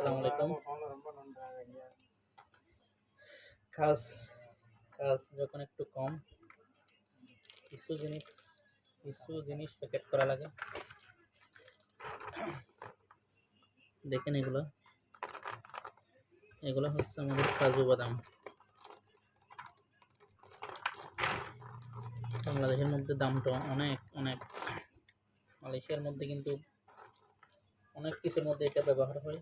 আসসালামু কাজ কাজ যখন একটু কম, কিছু জিনিস কিছু জিনিস প্যাকেট করা লাগে। দেখেন এগুলো। এগুলো হচ্ছে আমাদের কাজু বাদাম। বাংলাদেশের মধ্যে দামটা অনেক অনেক। মালয়েশিয়ার মধ্যে কিন্তু অনেক কিছুর মধ্যে এটা ব্যবহার হয়।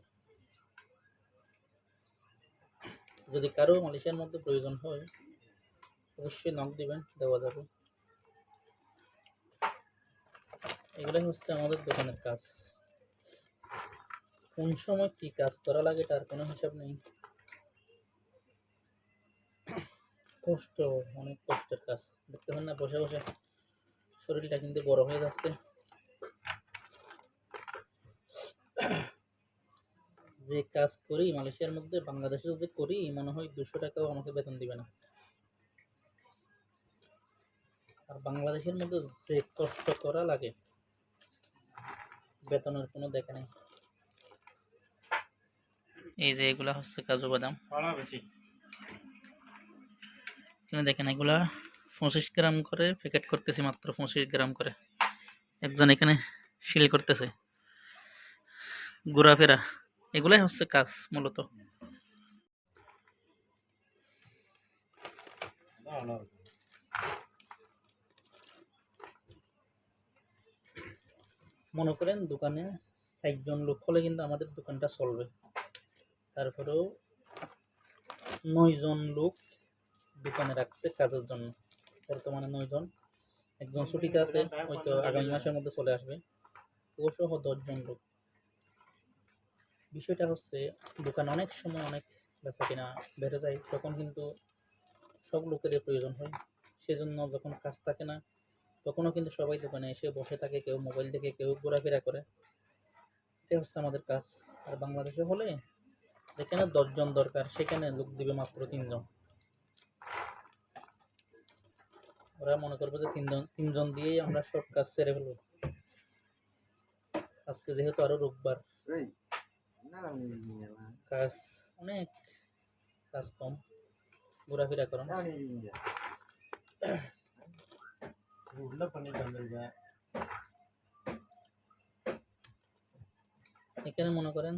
যদি কারও মালয়েশিয়ার মধ্যে প্রয়োজন হয়, অবশ্যই নক দিবেন, দেওয়া যাবে। এগুলোই হচ্ছে আমাদের দোকানের কাজ। কোন সময় কি কাজ করা লাগে তার কোনো হিসাব নেই। কষ্ট, অনেক কষ্টের কাজ। দেখতে পান না, বসে বসে শরীরটা কিন্তু বড় হয়ে যাচ্ছে। যে কাজ করি মালয়েশিয়ার মধ্যে বাংলাদেশে যদি করি মনে হয় দুশো টাকাও আমাকে বেতন দিবে না। আর বাংলাদেশের মধ্যে যে কষ্ট করা লাগে বেতনের কোনো দেখা নেই। এই যে এগুলা হচ্ছে কাজু বাদাম। এখানে দেখেন এগুলা পঁচিশ গ্রাম করে প্যাকেট করতেছি মাত্র পঁচিশ গ্রাম করে। একজন এখানে শিল করতেছে। ঘোরাফেরা। এগুলাই হচ্ছে কাজ মূলত। মনে করেন দোকানে ষাটজন লোক হলে কিন্তু আমাদের দোকানটা চলবে। তারপরেও নয়জন লোক দোকানে রাখছে কাজের জন্য। বর্তমানে নয়জন একজন ছুটিতে আছে, হয়তো আগামী মাসের মধ্যে চলে আসবে। সহ দশজন লোক। বিষয়টা হচ্ছে, দোকান অনেক সময় অনেক বেচা কিনা বেড়ে যায়, তখন কিন্তু সব লোকেরই প্রয়োজন হয়। সেজন্য যখন কাজ থাকে না, তখনও কিন্তু সবাই দোকানে এসে বসে থাকে, কেউ মোবাইল দেখে, কেউ ঘোরাফেরা করে। এটা হচ্ছে আমাদের কাজ। আর বাংলাদেশে হলে যেখানে দশজন দরকার, সেখানে লোক দিবে মাত্র তিনজন। ওরা মনে করবে যে তিনজন তিনজন দিয়েই আমরা সব কাজ সেরে ফেলব। আজকে যেহেতু আরও রোববার কাজ অনেক কাজ কম ঘোরাফেরা করেন এখানে মনে করেন